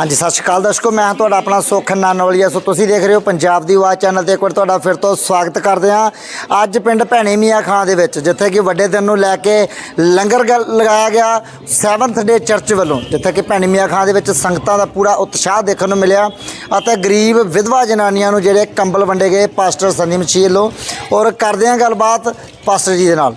ਹਾਂਜੀ, ਸਤਿ ਸ਼੍ਰੀ ਅਕਾਲ ਦਰਸ਼ਕੋ, ਮੈਂ ਹਾਂ ਤੁਹਾਡਾ ਆਪਣਾ ਸੁਖ ਨਾਨਵਲੀਆ ਸੋ ਤੁਸੀਂ ਦੇਖ ਰਹੇ ਹੋ ਪੰਜਾਬ ਦੀ ਆਵਾਜ਼ ਚੈਨਲ ਤੇ ਇੱਕ ਵਾਰ ਤੁਹਾਡਾ ਫਿਰ ਤੋਂ ਸਵਾਗਤ ਕਰਦੇ ਹਾਂ। ਅੱਜ ਪਿੰਡ ਭੈਣੀ ਮੀਆਂ ਖਾਂ ਦੇ ਵਿੱਚ, ਜਿੱਥੇ ਕਿ ਵੱਡੇ ਦਿਨ ਨੂੰ ਲੈ ਕੇ ਲੰਗਰ ਗ- ਲਗਾਇਆ ਗਿਆ 7th ਡੇ ਚਰਚ ਵੱਲੋਂ, ਜਿੱਥੇ ਕਿ ਭੈਣੀ ਮੀਆਂ ਖਾਂ ਦੇ ਵਿੱਚ ਸੰਗਤਾਂ ਦਾ ਪੂਰਾ ਉਤਸ਼ਾਹ ਦੇਖਣ ਨੂੰ ਮਿਲਿਆ ਅਤੇ ਗਰੀਬ ਵਿਧਵਾ ਜਨਾਨੀਆਂ ਨੂੰ ਜਿਹੜੇ ਕੰਬਲ ਵੰਡੇ ਗਏ ਪਾਸਟਰ ਸੰਨੀ ਮਸੀਹ ਵੱਲੋਂ। ਔਰ ਕਰਦੇ ਹਾਂ ਗੱਲਬਾਤ ਪਾਸਟਰ ਜੀ ਦੇ ਨਾਲ।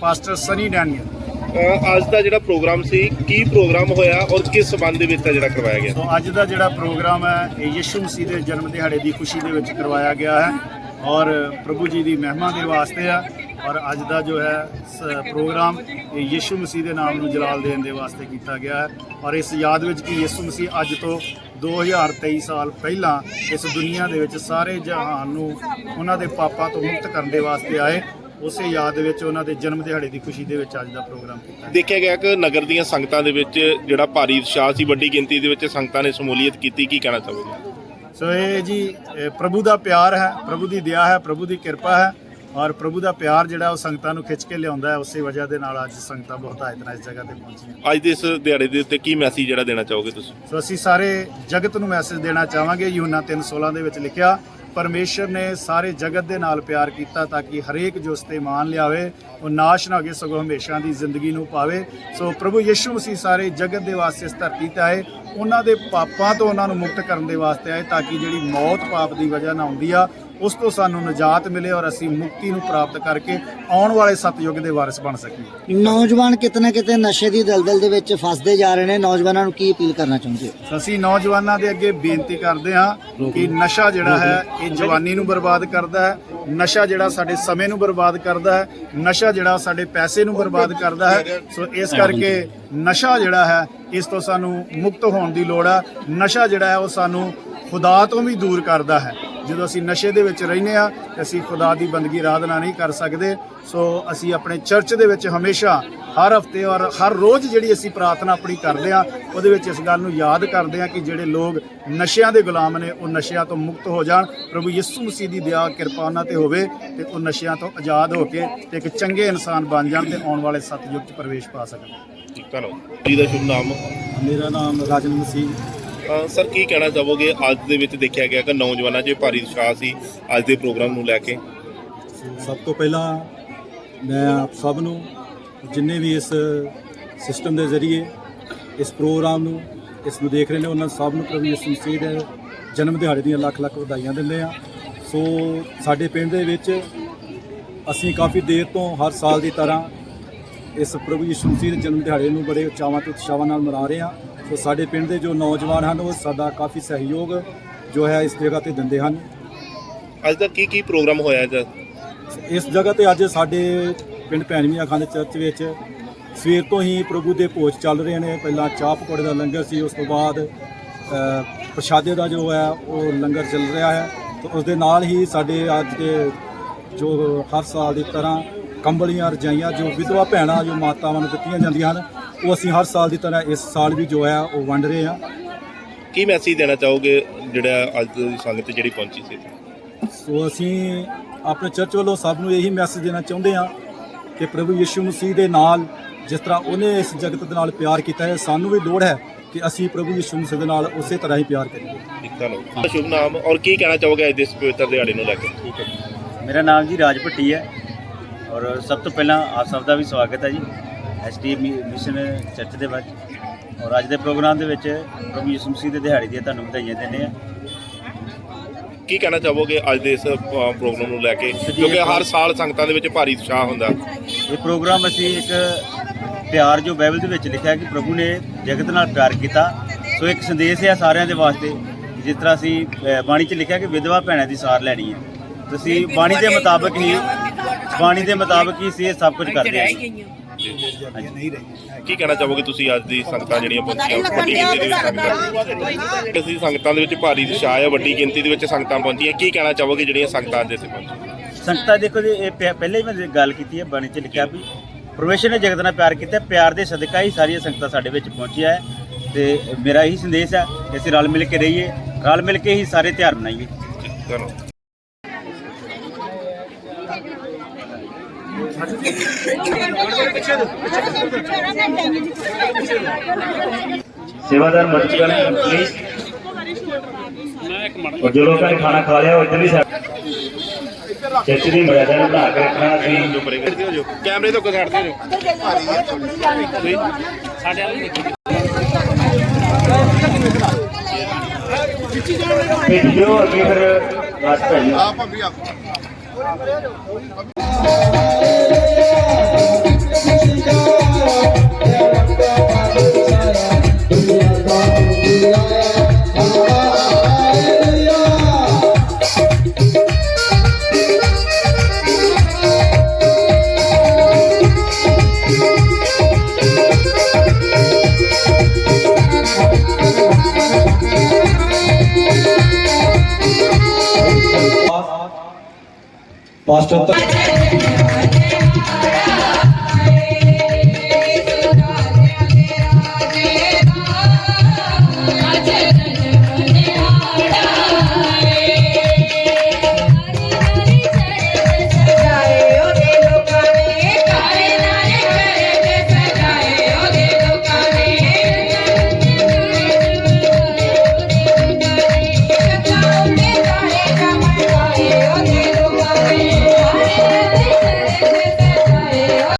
Pastor Sunny Daniel. ਅੱਜ ਦਾ ਜਿਹੜਾ ਪ੍ਰੋਗਰਾਮ ਸੀ, ਕੀ ਪ੍ਰੋਗਰਾਮ ਹੋਇਆ ਔਰ ਕਿਸ ਸਬੰਧ ਦੇ ਵਿੱਚ ਜਿਹੜਾ ਕਰਵਾਇਆ ਗਿਆ? ਸੋ ਅੱਜ ਦਾ ਜਿਹੜਾ ਪ੍ਰੋਗਰਾਮ ਹੈ, ਇਹ ਯਿਸੂ ਮਸੀਹ ਦੇ ਜਨਮ ਦਿਹਾੜੇ ਦੀ ਖੁਸ਼ੀ ਦੇ ਵਿੱਚ ਕਰਵਾਇਆ ਗਿਆ ਹੈ ਔਰ ਪ੍ਰਭੂ ਜੀ ਦੀ ਮਹਿਮਾ ਦੇ ਵਾਸਤੇ ਆ ਔਰ ਅੱਜ ਦਾ ਜੋ ਹੈ, ਸ- ਪ੍ਰੋਗਰਾਮ ਇਹ ਯਿਸੂ ਮਸੀਹ ਦੇ ਨਾਮ ਨੂੰ ਜਲਾਲ ਦੇਣ ਦੇ ਵਾਸਤੇ ਕੀਤਾ ਗਿਆ ਹੈ ਔਰ ਇਸ ਯਾਦ ਵਿੱਚ ਕਿ ਯਿਸੂ ਮਸੀਹ ਅੱਜ ਤੋਂ 2023 ਸਾਲ ਪਹਿਲਾਂ ਇਸ ਦੁਨੀਆ ਦੇ ਵਿੱਚ ਸਾਰੇ ਜਹਾਨ ਨੂੰ ਉਹਨਾਂ ਦੇ ਪਾਪਾਂ ਤੋਂ ਮੁਕਤ ਕਰਨ ਦੇ ਵਾਸਤੇ ਆਏ ਉਸੇ ਯਾਦ ਦੇ ਵਿੱਚ ਉਹਨਾਂ ਦੇ ਜਨਮ ਦਿਹਾੜੇ ਦੀ ਖੁਸ਼ੀ ਦੇ ਵਿੱਚ ਅੱਜ ਦਾ ਪ੍ਰੋਗਰਾਮ ਕੀਤਾ ਦੇਖਿਆ ਗਿਆ ਕਿ ਨਗਰ ਦੀਆਂ ਸੰਗਤਾਂ ਦੇ ਵਿੱਚ ਜਿਹੜਾ ਭਾਰੀ ਉਤਸ਼ਾਹ ਸੀ ਵੱਡੀ ਗਿਣਤੀ ਦੇ ਵਿੱਚ ਸੰਗਤਾਂ ਨੇ ਸ਼ਮੂਲੀਅਤ ਕੀਤੀ ਕੀ ਕਹਿਣਾ ਚਾਹੋਗੇ? ਸੋ ਇਹ ਜੀ ਪ੍ਰਭੂ ਦਾ ਪਿਆਰ ਹੈ ਪ੍ਰਭੂ ਦੀ ਦਇਆ ਹੈ ਪ੍ਰਭੂ ਦੀ ਕਿਰਪਾ ਹੈ ਔਰ ਪ੍ਰਭੂ ਦਾ ਪਿਆਰ ਜਿਹੜਾ ਉਹ ਸੰਗਤਾਂ ਨੂੰ ਖਿੱਚ ਕੇ ਲਿਆਉਂਦਾ ਹੈ ਉਸੇ ਵਜ੍ਹਾ ਦੇ ਨਾਲ ਅੱਜ ਸੰਗਤਾਂ ਬਹੁਤ ਆਇਤ ਨਾਲ ਇਸ ਜਗ੍ਹਾ ਤੇ ਪਹੁੰਚੀਆਂ ਅੱਜ ਦੇ ਇਸ ਦਿਹਾੜੇ ਦੇ ਉੱਤੇ ਕੀ ਮੈਸੇਜ ਜਿਹੜਾ ਦੇਣਾ ਚਾਹੋਗੇ ਤੁਸੀਂ? ਸੋ ਅਸੀਂ ਸਾਰੇ ਜਗਤ ਨੂੰ ਮੈਸੇਜ ਦੇਣਾ ਚਾਹਾਂਗੇ ਯੂਹੰਨਾ 3:16 ਦੇ ਵਿੱਚ ਲਿਖਿਆ ਪਰਮੇਸ਼ਰ ਨੇ ਸਾਰੇ ਜਗਤ ਦੇ ਨਾਲ ਪਿਆਰ ਕੀਤਾ ਤਾਂ ਕਿ ਹਰੇਕ ਜੋ ਉਸ ਤੇ ਮਾਨ ਲਿਆਵੇ, ਉਹ ਨਾਸ਼ ਨਾ ਹੋਵੇ, ਸਗੋਂ ਹਮੇਸ਼ਾ ਦੀ ਜ਼ਿੰਦਗੀ ਨੂੰ ਪਾਵੇ। ਸੋ ਪ੍ਰਭੂ ਯਿਸੂ ਮਸੀਹ ਸਾਰੇ ਜਗਤ ਦੇ ਵਾਸਤੇ ਇਸ ਧਰਤੀ ਤੇ ਆਏ। ਉਹਨਾਂ ਦੇ ਪਾਪਾਂ ਤੋਂ ਉਹਨਾਂ ਨੂੰ ਮੁਕਤ ਕਰਨ ਦੇ ਵਾਸਤੇ ਆਏ ਤਾਂ ਕਿ ਜਿਹੜੀ ਮੌਤ ਪਾਪ ਦੀ ਵਜ੍ਹਾ ਨਾਲ ਆਉਂਦੀ ਆ ਉਸ ਤੋਂ ਸਾਨੂੰ ਨਜਾਤ ਮਿਲੇ ਔਰ ਅਸੀਂ ਮੁਕਤੀ ਨੂੰ ਪ੍ਰਾਪਤ ਕਰਕੇ ਆਉਣ ਵਾਲੇ ਸਤਯੁੱਗ ਦੇ ਵਾਰਿਸ ਬਣ ਸਕੀਏ। ਨੌਜਵਾਨ ਕਿਤੇ ਨਾ ਕਿਤੇ ਨਸ਼ੇ ਦੀ ਦਲਦਲ ਦੇ ਵਿੱਚ ਫਸਦੇ ਜਾ ਰਹੇ ਨੇ। ਨੌਜਵਾਨਾਂ ਨੂੰ ਕੀ ਅਪੀਲ ਕਰਨਾ ਚਾਹੁੰਦੇ ਹੋ? ਅਸੀਂ ਨੌਜਵਾਨਾਂ ਦੇ ਅੱਗੇ ਬੇਨਤੀ ਕਰਦੇ ਹਾਂ ਕਿ ਨਸ਼ਾ ਜਿਹੜਾ ਹੈ ਇਹ ਜਵਾਨੀ ਨੂੰ ਬਰਬਾਦ ਕਰਦਾ ਹੈ। ਨਸ਼ਾ ਜਿਹੜਾ ਸਾਡੇ ਸਮੇਂ ਨੂੰ ਬਰਬਾਦ ਕਰਦਾ ਹੈ। ਨਸ਼ਾ ਜਿਹੜਾ ਸਾਡੇ ਪੈਸੇ ਨੂੰ ਬਰਬਾਦ ਕਰਦਾ ਹੈ। ਸੋ ਇਸ ਕਰਕੇ ਨਸ਼ਾ ਜਿਹੜਾ ਹੈ ਇਸ ਤੋਂ ਸਾਨੂੰ ਮੁਕਤ ਹੋਣ ਦੀ ਲੋੜ ਹੈ। ਨਸ਼ਾ ਜਿਹੜਾ ਹੈ ਉਹ ਸਾਨੂੰ ਖੁਦਾ ਤੋਂ ਵੀ ਦੂਰ ਕਰਦਾ ਹੈ। ਜਦੋਂ ਅਸੀਂ ਨਸ਼ੇ ਦੇ ਵਿੱਚ ਰਹਿੰਦੇ ਆ ਤੇ ਅਸੀਂ ਖੁਦਾ ਦੀ ਬੰਦਗੀ ਆਰਾਧਨਾ ਨਹੀਂ ਕਰ ਸਕਦੇ। ਸੋ ਅਸੀਂ ਆਪਣੇ ਚਰਚ ਦੇ ਵਿੱਚ ਹਮੇਸ਼ਾ ਹਰ ਹਫ਼ਤੇ ਔਰ ਹਰ ਰੋਜ਼ ਜਿਹੜੀ ਅਸੀਂ ਪ੍ਰਾਰਥਨਾ ਆਪਣੀ ਕਰਦੇ ਆ ਉਹਦੇ ਵਿੱਚ ਇਸ ਗੱਲ ਨੂੰ ਯਾਦ ਕਰਦੇ ਆ ਕਿ ਜਿਹੜੇ ਲੋਕ ਨਸ਼ਿਆਂ ਦੇ ਗੁਲਾਮ ਨੇ ਉਹ ਨਸ਼ਿਆਂ ਤੋਂ ਮੁਕਤ ਹੋ ਜਾਣ। ਪ੍ਰਭੂ ਯਿਸੂ ਮਸੀਹ ਦੀ ਦਇਆ ਕਿਰਪਾ ਉਹਨਾਂ ਤੇ ਹੋਵੇ ਤੇ ਉਹ ਨਸ਼ਿਆਂ ਤੋਂ ਆਜ਼ਾਦ ਹੋ ਕੇ ਤੇ ਇੱਕ ਚੰਗੇ ਇਨਸਾਨ ਬਣ ਜਾਣ ਤੇ ਆਉਣ ਵਾਲੇ ਸਤਯੁੱਗ 'ਚ ਪ੍ਰਵੇਸ਼ ਪਾ ਸਕਣ। ਠੀਕ ਧੰਨਵਾਦ ਜੀ ਦਾ ਸ਼ੁਭ ਨਾਮ। ਮੇਰਾ ਨਾਮ ਰਾਜਨ ਮਸੀਹ ਸਰ, ਕੀ ਕਹਿਣਾ ਚਾਹੋਗੇ? ਅੱਜ ਦੇ ਵਿੱਚ ਦੇਖਿਆ ਗਿਆ ਕਿ ਨੌਜਵਾਨਾਂ 'ਚ ਭਾਰੀ ਉਤਸ਼ਾਹ ਸੀ ਅੱਜ ਦੇ ਪ੍ਰੋਗਰਾਮ ਨੂੰ ਲੈ ਕੇ। ਸਭ ਤੋਂ ਪਹਿਲਾਂ ਮੈਂ ਆਪ ਸਭ ਨੂੰ ਜਿੰਨੇ ਵੀ ਇਸ ਸਿਸਟਮ ਦੇ ਜ਼ਰੀਏ, ਇਸ ਪ੍ਰੋਗਰਾਮ ਨੂੰ, ਇਸ ਨੂੰ ਦੇਖ ਰਹੇ ਨੇ, ਉਹਨਾਂ ਸਭ ਨੂੰ ਪ੍ਰਭੂ ਯਿਸੂ ਮਸੀਹ ਦੇ ਜਨਮ ਦਿਹਾੜੇ ਦੀਆਂ ਲੱਖ ਲੱਖ ਵਧਾਈਆਂ ਦਿੰਦੇ ਆ ਸੋ ਸਾਡੇ ਪਿੰਡ ਦੇ ਵਿੱਚ ਅਸੀਂ ਕਾਫੀ ਦੇਰ ਤੋਂ ਹਰ ਸਾਲ ਦੀ ਤਰ੍ਹਾਂ ਇਸ ਪ੍ਰਭੂ ਯਿਸੂ ਮਸੀਹ ਦੇ ਜਨਮ ਦਿਹਾੜੇ ਨੂੰ ਬੜੇ ਉਤਸ਼ਾਹਾਂ ਤੇ ਉਤਸ਼ਾਹਾਂ ਨਾਲ ਮਨਾ ਰਹੇ ਆ ਸੋ ਸਾਡੇ ਪਿੰਡ ਦੇ ਜੋ ਨੌਜਵਾਨ ਹਨ ਉਹ ਸਾਡਾ ਕਾਫੀ ਸਹਿਯੋਗ ਜੋ ਹੈ ਇਸ ਜਗ੍ਹਾ ਤੇ ਦਿੰਦੇ ਹਨ। ਅੱਜ ਦਾ ਕੀ ਕੀ ਪ੍ਰੋਗਰਾਮ ਹੋਇਆ ਅੱਜ? ਇਸ ਜਗ੍ਹਾ ਤੇ ਅੱਜ ਸਾਡੇ ਪਿੰਡ ਭੈਣਵੀਆਂ ਖਾਨ ਚਰਚ ਵਿੱਚ ਸਵੇਰ ਤੋਂ ਹੀ ਪ੍ਰਭੂ ਦੇ ਭੋਜ ਚੱਲ ਰਹੇ ਨੇ। ਪਹਿਲਾਂ ਚਾਹ ਪਕੌੜੇ ਦਾ ਲੰਗਰ ਸੀ ਉਸ ਤੋਂ ਬਾਅਦ ਪ੍ਰਸ਼ਾਦੇ ਦਾ ਜੋ ਹੈ ਉਹ ਲੰਗਰ ਚੱਲ ਰਿਹਾ ਹੈ। ਤੇ ਉਸ ਦੇ ਨਾਲ ਹੀ ਸਾਡੇ ਅੱਜ ਦੇ ਜੋ ਹਰ ਸਾਲ ਦੀ ਤਰ੍ਹਾਂ ਕੰਬਲੀਆਂ ਰਜਾਈਆਂ ਜੋ ਵਿਧਵਾ ਭੈਣਾਂ ਜੋ ਮਾਤਾਵਾਂ ਨੂੰ ਦਿੱਤੀਆਂ ਜਾਂਦੀਆਂ ਹਨ ਉਹ ਅਸੀਂ ਹਰ ਸਾਲ ਦੀ ਤਰ੍ਹਾਂ ਇਸ ਸਾਲ ਵੀ ਜੋ ਹੈ ਉਹ ਵੰਡ ਰਹੇ ਹਾਂ। ਕੀ ਮੈਸੇਜ ਦੇਣਾ ਚਾਹੋਗੇ ਜਿਹੜਾ ਅੱਜ ਦੀ ਸੰਗਤ ਜਿਹੜੀ ਪਹੁੰਚੀ ਸੀ ਸੋ ਅਸੀਂ ਆਪਣੇ ਚਰਚ ਵੱਲੋਂ ਸਭ ਨੂੰ ਇਹੀ ਮੈਸੇਜ ਦੇਣਾ ਚਾਹੁੰਦੇ ਹਾਂ ਕਿ ਪ੍ਰਭੂ ਯਿਸੂ ਮਸੀਹ ਦੇ ਨਾਲ ਜਿਸ ਤਰ੍ਹਾਂ ਉਹਨੇ ਇਸ ਜਗਤ ਦੇ ਨਾਲ ਪਿਆਰ ਕੀਤਾ ਹੈ ਸਾਨੂੰ ਵੀ ਲੋੜ ਹੈ ਕਿ ਅਸੀਂ ਪ੍ਰਭੂ ਯਿਸੂ ਮਸੀਹ ਦੇ ਨਾਲ ਉਸੇ ਤਰ੍ਹਾਂ ਹੀ ਪਿਆਰ ਕਰੀਏ। ਠੀਕ ਧੰਨਵਾਦ। ਸ਼ੁਭ ਨਾਮ। ਔਰ ਕੀ ਕਹਿਣਾ ਚਾਹੋਗੇ ਅੱਜ ਦੇ ਇਸ ਪਵਿੱਤਰ ਦਿਹਾੜੇ ਨੂੰ ਲੈ ਕੇ? ਠੀਕ ਹੈ ਮੇਰਾ ਨਾਮ ਜੀ ਰਾਜ ਭੱਟੀ ਹੈ ਔਰ ਸਭ ਤੋਂ ਪਹਿਲਾਂ ਆਪ ਸਭ ਦਾ ਵੀ ਸਵਾਗਤ ਹੈ ਜੀ। ਐਸਟੀ ਮਿਸ਼ਨ ਚਰਚ ਦੇ ਵਿੱਚ ਔਰ ਅੱਜ ਦੇ ਪ੍ਰੋਗਰਾਮ ਦੇ ਵਿੱਚ ਪ੍ਰਭੂ ਯਿਸੂ ਮਸੀਹ ਦੇ ਦਿਹਾੜੇ ਦੀਆਂ ਤੁਹਾਨੂੰ ਵਧਾਈਆਂ ਦਿੰਦੇ ਆ ਕੀ ਕਹਿਣਾ ਚਾਹੋਗੇ ਅੱਜ ਦੇ ਇਸ ਅ, ਪ੍ਰੋਗਰਾਮ ਨੂੰ ਲੈ ਕੇ? ਕਿਉਂਕਿ ਹਰ ਸਾਲ ਸੰਗਤਾਂ ਦੇ ਵਿੱਚ ਭਾਰੀ ਉਤਸ਼ਾਹ ਹੁੰਦਾ। ਇਹ ਪ੍ਰੋਗਰਾਮ ਅਸੀਂ ਇੱਕ ਪਿਆਰ ਜੋ ਬਾਈਬਲ ਦੇ ਵਿੱਚ ਲਿਖਿਆ ਕਿ ਪ੍ਰਭੂ ਨੇ ਜਗਤ ਨਾਲ ਪਿਆਰ ਕੀਤਾ। ਸੋ ਇੱਕ ਸੰਦੇਸ਼ ਹੈ ਸਾਰਿਆਂ ਦੇ ਵਾਸਤੇ ਜਿਸ ਤਰ੍ਹਾਂ ਅਸੀਂ ਅ, ਬਾਣੀ 'ਚ ਲਿਖਿਆ ਕਿ ਵਿਧਵਾ ਭੈਣਾਂ ਦੀ ਸਾਰ ਲੈਣੀ ਹੈ। ਤੁਸੀਂ ਬਾਣੀ ਦੇ ਮੁਤਾਬਕ ਹੀ ਬਾਣੀ ਦੇ ਮੁਤਾਬਕ ਹੀ ਅਸੀਂ ਇਹ ਸਭ ਕੁਝ ਕਰਦੇ ਹਾਂ। ਕੀ ਕਹਿਣਾ ਚਾਹੋਗੇ ਤੁਸੀਂ ਅੱਜ ਦੀ ਸੰਗਤਾਂ ਜਿਹੜੀਆਂ ਪਹੁੰਚੀਆਂ ਵੱਡੀ ਗਿਣਤੀ ਦੇ ਵਿੱਚ ਸੰਗਤਾਂ ਅਸੀਂ ਸੰਗਤਾਂ ਦੇ ਵਿੱਚ ਭਾਰੀ ਉਤਸ਼ਾਹ ਹੈ ਵੱਡੀ ਗਿਣਤੀ ਦੇ ਵਿੱਚ ਸੰਗਤਾਂ ਪਹੁੰਚੀਆਂ। ਕੀ ਕਹਿਣਾ ਚਾਹੋਗੇ ਜਿਹੜੀਆਂ ਸੰਗਤਾਂ ਅੱਜ ਇੱਥੇ ਪਹੁੰਚੀਆਂ? ਸੰਗਤਾਂ ਦੇਖੋ ਜੀ ਇਹ ਪਿਆ- ਪਹਿਲਾਂ ਹੀ ਮੈਂ ਗੱਲ ਕੀਤੀ ਹੈ ਬਾਣੀ 'ਚ ਲਿਖਿਆ ਵੀ ਪਰਮੇਸ਼ਰ ਨੇ ਜਗਤ ਨਾਲ ਪਿਆਰ ਕੀਤਾ ਪਿਆਰ ਦੇ ਸਦਕਾ ਹੀ ਸਾਰੀਆਂ ਸੰਗਤਾਂ ਸਾਡੇ ਵਿੱਚ ਪਹੁੰਚੀਆਂ ਹੈ। ਤੇ ਮੇਰਾ ਇਹੀ ਸੰਦੇਸ਼ ਹੈ ਕਿ ਅਸੀਂ ਰਲ ਮਿਲ ਕੇ ਰਹੀਏ ਰਲ ਮਿਲ ਕੇ ਹੀ ਸਾਰੇ ਤਿਉਹਾਰ ਮਨਾਈਏ। सेवादार मत चुका है प्लीज और जो लोग ने खाना खा लिया वो इधर ही चर्च की मर्यादा ਨੂੰ ਬਣਾ ਕੇ ਰੱਖਣਾ ਸੀ ਜੋ ਪਰੇ ਕਰਦੇ ਹੋ ਜੋ ਕੈਮਰੇ ਤੋਂ ਸਾਈਡ ਤੇ ਹੋ ਭੇਜੋ ਅੱਗੇ ਫਿਰ ਲਾਸਟ ਭੇਜੋ ਪਾਸਟਰ পাঁচটা